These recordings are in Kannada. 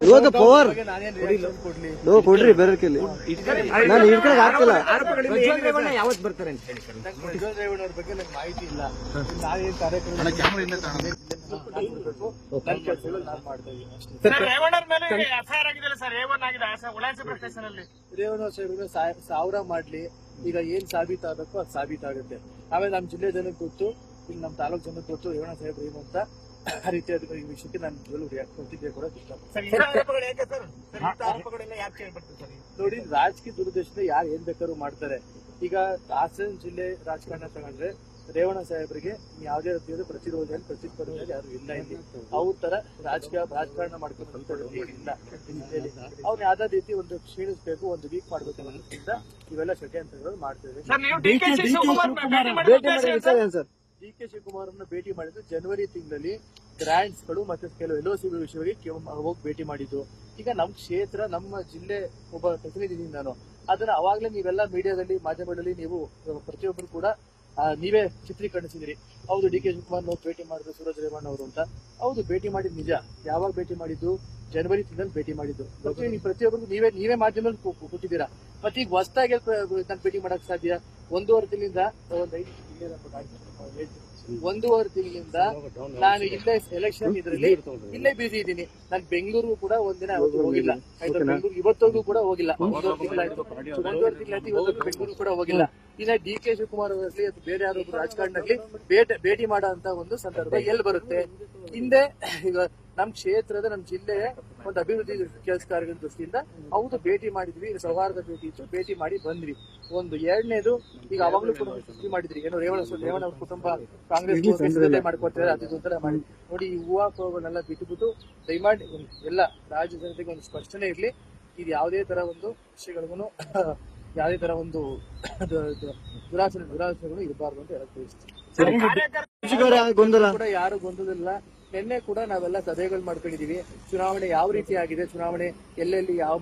ಇವಾಗ ಪವರ್ ನೋ ಕೊಡ್ರಿ ಬೇರೆ ಕೇಳಿ ನಾನು ಹಿಡ್ಕೊಳಕ್ ಆಗ್ತಿಲ್ಲ. ಯಾವತ್ ಬರ್ತಾರೆ ಅಂತ ಹೇಳಿ ಸರ್ ರೇವಣ್ಣ ಅವ್ರ ಬಗ್ಗೆ ನಂಗೆ ಮಾಹಿತಿ ಇಲ್ಲ. ನಾನೇನ್ ರೇವಣ್ಣ ಸಾವಿರ ಮಾಡ್ಲಿ. ಈಗ ಏನ್ ಸಾಬೀತಾಗಬೇಕು ಅದು ಸಾಬೀತಾಗುತ್ತೆ ಆಮೇಲೆ ನಮ್ ಜಿಲ್ಲೆ ಜನಕ್ಕೆ ಗೊತ್ತು ಇಲ್ಲಿ ನಮ್ ತಾಲೂಕ್ ಜನಕ್ಕೆ ಗೊತ್ತು ರೇವಣ್ಣ ಸಾಹೇಬ್ರು ಏನು ಅಂತ. ಆ ರೀತಿ ಅದು ಈ ವಿಷಯಕ್ಕೆ ನಾನು ಕೊಡ್ತಾ ರಿಯಾಕ್ಟ್ ಪ್ರತಿಕ್ರಿಯೆ ಕೂಡ ನೋಡಿ ರಾಜಕೀಯ ದುರುದ್ದೇಶದ ಯಾರು ಏನ್ ಬೇಕಾದ್ರೂ ಮಾಡ್ತಾರೆ. ಈಗ ಹಾಸನ ಜಿಲ್ಲೆ ರಾಜಕಾರಣ ತಗೊಂಡ್ರೆ ರೇವಣ್ಣ ಸಾಹೇಬರಿಗೆ ಯಾವುದೇ ರೀತಿಯಾದ ಪ್ರತಿರೋಧ ಪ್ರತಿಸ್ಪರ್ಧೆ ಯಾರು ಇಲ್ಲ ಇಲ್ಲಿ. ಅವ್ರ ತರ ರಾಜಕೀಯ ರಾಜಕಾರಣ ಮಾಡ್ಕೊಂಡು ಬಂದ್ಕೊಳ್ಳೋದು ಇಲ್ಲ ಅವ್ರು ಯಾವ್ದಾದ ರೀತಿ ಒಂದು ಕ್ಷೀಣಿಸ್ಬೇಕು ಒಂದು ವೀಕ್ ಮಾಡ್ಬೇಕು ಅನ್ನೋದ್ರಿಂದ ಇವೆಲ್ಲ ಷಡ್ಯಂತ್ರಗಳು ಮಾಡ್ತೇವೆ ಸರ್ ನೀವು ಡಿ ಕೆ ಶಿವಕುಮಾರ್ ಮಾಡಿದ ಭೇಟಿ ಮಾಡಿದ್ದು ಜನವರಿ ತಿಂಗಳಲ್ಲಿ ಗ್ರಾಂಟ್ಸ್ಗಳು ಮತ್ತೆ ಕೆಲವು ಎಲ್ ಸಿ ವಿಷಯವಾಗಿ ಹೋಗಿ ಭೇಟಿ ಮಾಡಿದ್ದು. ಈಗ ನಮ್ಮ ಕ್ಷೇತ್ರ, ನಮ್ಮ ಜಿಲ್ಲೆ ಒಬ್ಬ ಪ್ರತಿನಿಧಿ ನಾನು. ಅದನ್ನ ಅವಾಗಲೇ ನೀವೆಲ್ಲ ಮೀಡಿಯಾದಲ್ಲಿ, ಮಾಧ್ಯಮಗಳಲ್ಲಿ ನೀವು ಪ್ರತಿಯೊಬ್ಬರು ಕೂಡ ನೀವೇ ಚಿತ್ರೀಕರಿಸಿದಿರಿ. ಹೌದು, ಡಿ ಕೆ ಶಿವಕುಮಾರ್ ನಾವು ಭೇಟಿ ಮಾಡಿದ್ರು ಸೂರಜ್ ರೇವಣ್ಣ ಅವರು ಅಂತ. ಹೌದು, ಭೇಟಿ ಮಾಡಿದ್ ನಿಜ. ಯಾವಾಗ ಭೇಟಿ ಮಾಡಿದ್ದು? ಜನವರಿ ತಿಂಗಳಲ್ಲಿ ಭೇಟಿ ಮಾಡಿದ್ದು. ಪ್ರತಿಯೊಬ್ಬರು ನೀವೇ ನೀವೇ ಮಾಧ್ಯಮದಲ್ಲಿ ಕೊಟ್ಟಿದ್ದೀರಾ ಮತ್ತೆ ಈಗ ಹೊಸದಾಗಿ ನಾನು ಭೇಟಿ ಮಾಡಕ್ ಸಾಧ್ಯ? ಒಂದೂವರೆ ತಿಂಗಳಿಂದ ಒಂದ್ ಐದು ಒಂದೂವರೆ ತಿಂಗಳಿಂದ ನಾನು ಇಲ್ಲೇ ಎಲೆಕ್ಷನ್ ಇದರಲ್ಲಿ ಇಲ್ಲೇ ಬಿಸಿ ಇದ್ದೀನಿ. ನಾನು ಬೆಂಗಳೂರು ಕೂಡ ಒಂದಿನ ಅವತ್ತು ಹೋಗಿಲ್ಲ. ಬೆಂಗಳೂರು ಇವತ್ತೊಂದು ಕೂಡ ಹೋಗಿಲ್ಲ. ಒಂದೂವರೆ ತಿಂಗಳಾಯ್ತು ಒಂದೂವರೆ ತಿಂಗಳಾಯ್ತು ಇವತ್ತು ಬೆಂಗಳೂರು ಕೂಡ ಹೋಗಿಲ್ಲ. ಇನ್ನ ಡಿ ಕೆ ಶಿವಕುಮಾರ್ ಅವರಲ್ಲಿ ಅಥವಾ ಬೇರೆ ಯಾರೊಬ್ಬರು ರಾಜಕಾರಣದಲ್ಲಿ ಭೇಟಿ ಭೇಟಿ ಮಾಡೋ ಅಂತ ಒಂದು ಸಂದರ್ಭ ಎಲ್ಲಿ ಬರುತ್ತೆ? ಹಿಂದೆ ಈಗ ನಮ್ ಕ್ಷೇತ್ರದ ನಮ್ ಜಿಲ್ಲೆಯ ಒಂದು ಅಭಿವೃದ್ಧಿ ಕೆಲಸ ಕಾರ್ಯಗಳ ದೃಷ್ಟಿಯಿಂದ ಹೌದು ಭೇಟಿ ಮಾಡಿದ್ವಿ. ಸೌಹಾರ್ದ ಭೇಟಿ ಇತ್ತು. ಭೇಟಿ ಮಾಡಿ ಬಂದ್ವಿ. ಒಂದು ಎರಡನೇದು ಈಗ ಅವಾಗ್ಲೂ ಕೂಡ ಒಂದು ಸೃಷ್ಟಿ ಮಾಡಿದ್ರಿ. ಏನೋ ರೇವಣ ರೇವಣ ಅವ್ರ ಕುಟುಂಬ ಕಾಂಗ್ರೆಸ್ ಜೊತೆ ಮಾಡ್ಕೊತಾರೆ ಅದು ಇದು ಮಾಡಿ. ನೋಡಿ ಈ ಹೂವಾಪಗಳನ್ನೆಲ್ಲ ಬಿಟ್ಟುಬಿಟ್ಟು ದಯಮಾಡಿ ಒಂದು ಎಲ್ಲ ರಾಜ್ಯ ಜನತೆಗೆ ಒಂದು ಸ್ಪಷ್ಟನೆ ಇರ್ಲಿ. ಇದು ಯಾವುದೇ ತರ ಒಂದು ವಿಷಯಗಳಿಗೂ ಯಾವುದೇ ತರ ಒಂದು ದುರಾಸನೆ ದುರಾಸನೆಗಳು ಇರಬಾರ್ದು ಅಂತ ಹೇಳಕ್ ಬಯಸ್ತೀನಿ. ಗೊಂದಲ. ಯಾರು ಗೊಂದಲಿಲ್ಲ ನಿನ್ನೆ ಕೂಡ ನಾವೆಲ್ಲ ಸಭೆಗಳು ಮಾಡ್ಕೊಂಡಿದೀವಿ ಚುನಾವಣೆ ಯಾವ ರೀತಿ ಆಗಿದೆ ಚುನಾವಣೆ ಎಲ್ಲೆಲ್ಲಿ ಯಾವ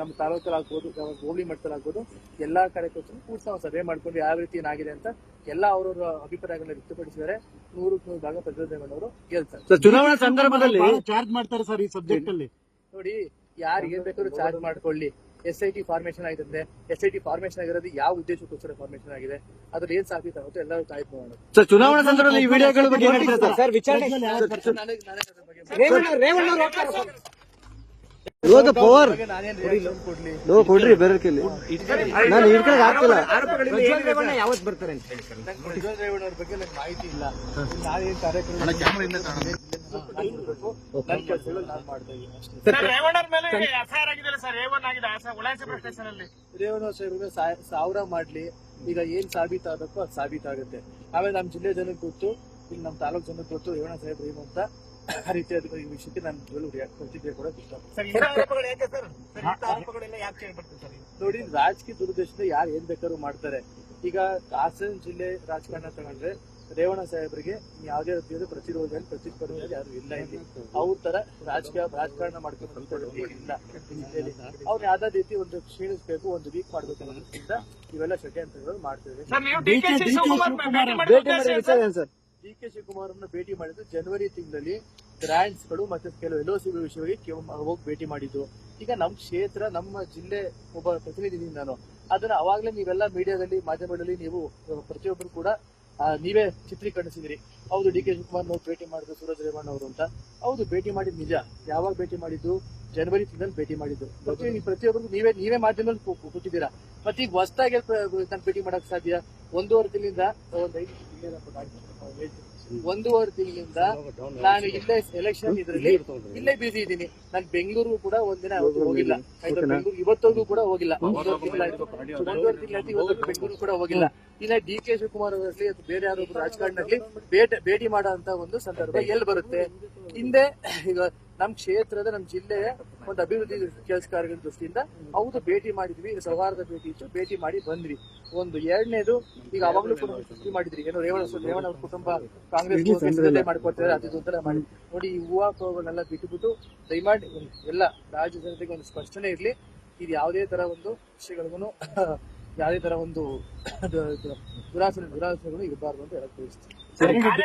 ನಮ್ಮ ತಾಲೂಕಲ್ಲಿ ಆಗ್ಬೋದು ಯಾವ ಹೋಬಳಿ ಮಟ್ಟದಲ್ಲಿ ಆಗ್ಬೋದು ಎಲ್ಲಾ ಕಾರ್ಯಕರ್ತರು ಕೂಡ ನಾವು ಸಭೆ ಮಾಡ್ಕೊಂಡು ಯಾವ ರೀತಿ ಏನಾಗಿದೆ ಅಂತ ಎಲ್ಲ ಅವರವರ ಅಭಿಪ್ರಾಯಗಳನ್ನ ವ್ಯಕ್ತಪಡಿಸಿದ್ದಾರೆ. ನೂರಕ್ಕೆ ನೂರು ಭಾಗ ಗೆಲ್ತಾರೆ ಸರ್ ಚುನಾವಣಾ ಸಂದರ್ಭದಲ್ಲಿ ಚಾರ್ಜ್ ಮಾಡ್ತಾರೆ ಸರ್ ಈ ಸಬ್ಜೆಕ್ಟ್ ಅಲ್ಲಿ. ನೋಡಿ ಯಾರು ಏನ್ ಬೇಕಾದ್ರೂ ಚಾರ್ಜ್ ಮಾಡ್ಕೊಳ್ಳಿ. ಎಸ್ ಐ ಟಿ ಫಾರ್ಮೇಶನ್ ಆಗಿದೆ ಎಸ್ ಐ ಟಿ ಫಾರ್ಮೇಶನ್ ಆಗಿರೋದು ಯಾವ ಉದ್ದೇಶಕ್ಕೋಸ್ಕರ ಫಾರ್ಮೇಶನ್ ಆಗಿದೆ? ಅದ್ರ ಏನ್ ಸಾಬೀತಾಗುತ್ತೆ ಎಲ್ಲರೂ ಕಾಯ್ತು ನೋಡೋಣ ಸರ್ ಚುನಾವಣಾ ಸಂದರ್ಭದಲ್ಲಿ ಈ ವಿಡಿಯೋಗಳ ಬಗ್ಗೆ ಏನ್ ಹೇಳ್ತೀರಾ ಸರ್? ಸರ್ ವಿಚಾರಣೆ ಸರ್. ಪವರ್ ನೋ ಕೊಡ್ರಿ ಬೇರೆ ನಾನು ಹಿಡ್ಕೊಳಕ್ ಆಗ್ತಿಲ್ಲ. ಯಾವತ್ ಬರ್ತಾರೆ ಅಂತ ಸರ್ ಮಾಹಿತಿ ಇಲ್ಲ ನಾನೇನ್ ಸರ್ ಸರ್ ರೇವಣ್ಣ ಸಾಹೇಬ್ರಿಗೆ ಸಾ- ಸಾವಿರ ಮಾಡ್ಲಿ ಈಗ ಏನ್ ಸಾಬೀತಾದಕ್ಕೋ ಅದು ಸಾಬೀತಾಗುತ್ತೆ ಆಮೇಲೆ ನಮ್ ಜಿಲ್ಲೆ ಜನಕ್ಕೆ ಗೊತ್ತು ಇಲ್ಲಿ ನಮ್ ತಾಲೂಕ್ ಜನಕ್ಕೆ ಗೊತ್ತು ರೇವಣ್ಣ ಸಾಹೇಬ್ ಏನು ಅಂತ ಆ ರೀತಿ ಅದು ಈ ವಿಷಯಕ್ಕೆ ನಾನು ನಿಜವಾಗ್ಲೂ ಪ್ರತಿಕ್ರಿಯೆ ಕೂಡ ನೋಡಿ ರಾಜಕೀಯ ದುರುದ್ದೇಶದಿಂದ ಯಾರು ಏನ್ ಬೇಕಾದ್ರು ಮಾಡ್ತಾರೆ. ಈಗ ಹಾಸನ ಜಿಲ್ಲೆ ರಾಜಕಾರಣ ತಗೊಂಡ್ರೆ ರೇವಣ್ಣ ಸಾಹೇಬರಿಗೆ ಯಾವುದೇ ರೀತಿಯಾದ ಪ್ರತಿರೋಧ ಪ್ರತಿಸ್ಪರ್ಧೆ ಯಾರು ಇಲ್ಲ ಇಲ್ಲಿ. ಅವ್ರ ತರ ರಾಜಕೀಯ ರಾಜಕಾರಣ ಮಾಡ್ಕೊಂಡು ಇಲ್ಲ ಅವ್ರು ಯಾವ್ದಾದ ರೀತಿ ಒಂದು ಕ್ಷೀಣಿಸ್ಬೇಕು ಒಂದು ವೀಕ್ ಮಾಡ್ಬೇಕು ಅನ್ನೋದ್ರಿಂದ ಇವೆಲ್ಲ ಷಡ್ಯಂತ್ರಗಳು ನೀವು ಡಿ ಕೆ ಶಿವಕುಮಾರ್ ಮಾಡಿದ ಭೇಟಿ ಮಾಡಿದ್ದು ಜನವರಿ ತಿಂಗಳಲ್ಲಿ ಗ್ರ್ಯಾಂಡ್ಸ್ಗಳು ಮತ್ತೆ ಕೆಲವು ಎಲ್ ಸಿ ವಿಷಯವಾಗಿ ಹೋಗಿ ಭೇಟಿ ಮಾಡಿದ್ದು. ಈಗ ನಮ್ಮ ಕ್ಷೇತ್ರ, ನಮ್ಮ ಜಿಲ್ಲೆ ಒಬ್ಬ ಪ್ರತಿನಿಧಿ ನಾನು. ಅದನ್ನ ಅವಾಗ್ಲೇ ನೀವೆಲ್ಲ ಮೀಡಿಯಾದಲ್ಲಿ, ಮಾಧ್ಯಮಗಳಲ್ಲಿ ನೀವು ಪ್ರತಿಯೊಬ್ಬರು ಕೂಡ ನೀವೇ ಚಿತ್ರೀಕರಿಸಿದಿರಿ. ಹೌದು, ಡಿ ಕೆ ಶಿವಕುಮಾರ್ ಭೇಟಿ ಮಾಡಿದ್ರು ಸೂರಜ್ ರೇವಣ್ಣ ಅವರು ಅಂತ. ಹೌದು, ಭೇಟಿ ಮಾಡಿದ್ ನಿಜ. ಯಾವಾಗ ಭೇಟಿ ಮಾಡಿದ್ದು? ಜನವರಿ ತಿಂಗಳಲ್ಲಿ ಭೇಟಿ ಮಾಡಿದ್ದು. ಪ್ರತಿಯೊಬ್ಬರು ನೀವೇ ನೀವೇ ಮಾಧ್ಯಮದಲ್ಲಿ ಕೂತಿದ್ದೀರಾ. ಮತ್ತೆ ಈಗ ಹೊಸದಾಗಿ ಭೇಟಿ ಮಾಡಕ್ ಸಾಧ್ಯ? ಒಂದೂವರೆ ತಿಂಗಳಿಂದ ಒಂದೂವರೆ ತಿಂಗಳಿಂದ ನಾನು ಇಲ್ಲೇ ಎಲೆಕ್ಷನ್ ಇದ್ರಲ್ಲಿ ಇಲ್ಲೇ ಬಿಸಿ ಇದ್ದೀನಿ. ನಾನು ಬೆಂಗಳೂರು ಕೂಡ ಒಂದಿನ ಹೋಗಿಲ್ಲ. ಬೆಂಗಳೂರು ಇವತ್ತೊಂದು ಕೂಡ ಹೋಗಿಲ್ಲ. ಒಂದೂವರೆ ತಿಂಗಳಿಂದ ಒಂದೂವರೆ ಇವತ್ತು ಬೆಂಗಳೂರು ಕೂಡ ಹೋಗಿಲ್ಲ. ಇನ್ನ ಡಿ ಕೆ ಶಿವಕುಮಾರ್ ಅವರಲ್ಲಿ ಅಥವಾ ಬೇರೆ ಯಾರೊಬ್ಬರು ರಾಜಕಾರಣದಲ್ಲಿ ಭೇಟಿ ಭೇಟಿ ಮಾಡೋ ಅಂತ ಒಂದು ಸಂದರ್ಭ ಎಲ್ಲಿ ಬರುತ್ತೆ? ಹಿಂದೆ ಈಗ ನಮ್ ಕ್ಷೇತ್ರದ ನಮ್ ಜಿಲ್ಲೆ ಒಂದು ಅಭಿವೃದ್ಧಿ ಕೆಲಸ ಕಾರ್ಯಗಳ ದೃಷ್ಟಿಯಿಂದ ಹೌದು ಭೇಟಿ ಮಾಡಿದ್ವಿ ಸೌಹಾರ್ದ ಭೇಟಿ ಇತ್ತು. ಭೇಟಿ ಮಾಡಿ ಬಂದ್ವಿ. ಒಂದು ಎರಡನೇದು ಈಗ ಅವಾಗ್ಲೂ ಕೂಡ ಸುದ್ದಿ ಸೃಷ್ಟಿ ಮಾಡಿದ್ರಿ. ಏನೋ ರೇವಣ ರೇವಣ ಅವ್ರ ಕುಟುಂಬ ಕಾಂಗ್ರೆಸ್ ಮಾಡ್ಕೊಡ್ತಾರೆ ಮಾಡ್ಕೊತಾರೆ ಅದು ಒಂಥರ ಮಾಡಿ. ನೋಡಿ ಈ ಹೂವಾಪಗಳನ್ನೆಲ್ಲ ಬಿಟ್ಟುಬಿಟ್ಟು ದಯಮಾಡಿ ಎಲ್ಲ ರಾಜ್ಯ ಜನತೆಗೆ ಒಂದು ಸ್ಪಷ್ಟನೆ ಇರ್ಲಿ. ಇದು ಯಾವುದೇ ತರ ಒಂದು ವಿಷಯಗಳಿಗೂ ಯಾವುದೇ ತರ ಒಂದು ದುರಾಸನೆ ದುರಾಸನೆಗಳು ಇರಬಾರ್ದು ಅಂತ ಹೇಳಕ್ ಬಯಸ್ತೀನಿ. ಕಾರ್ಯ